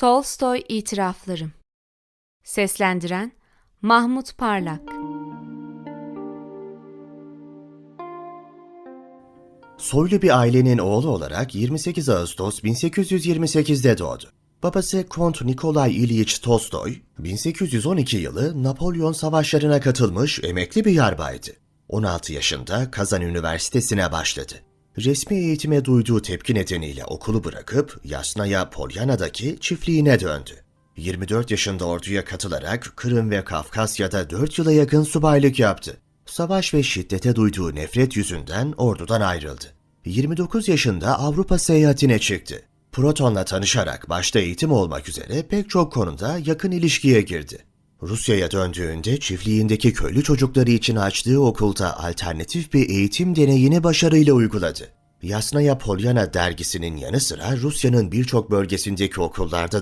Tolstoy İtiraflarım Seslendiren Mahmut Parlak Soylu bir ailenin oğlu olarak 28 Ağustos 1828'de doğdu. Babası Kont Nikolay İlyich Tolstoy, 1812 yılı Napolyon savaşlarına katılmış emekli bir yarbaydı. 16 yaşında Kazan Üniversitesi'ne başladı. Resmi eğitime duyduğu tepki nedeniyle okulu bırakıp Yasnaya Polyana'daki çiftliğine döndü. 24 yaşında orduya katılarak Kırım ve Kafkasya'da 4 yıla yakın subaylık yaptı. Savaş ve şiddete duyduğu nefret yüzünden ordudan ayrıldı. 29 yaşında Avrupa seyahatine çıktı. Proton'la tanışarak başta eğitim olmak üzere pek çok konuda yakın ilişkiye girdi. Rusya'ya döndüğünde çiftliğindeki köylü çocukları için açtığı okulda alternatif bir eğitim deneyini başarıyla uyguladı. Yasnaya Polyana dergisinin yanı sıra Rusya'nın birçok bölgesindeki okullarda da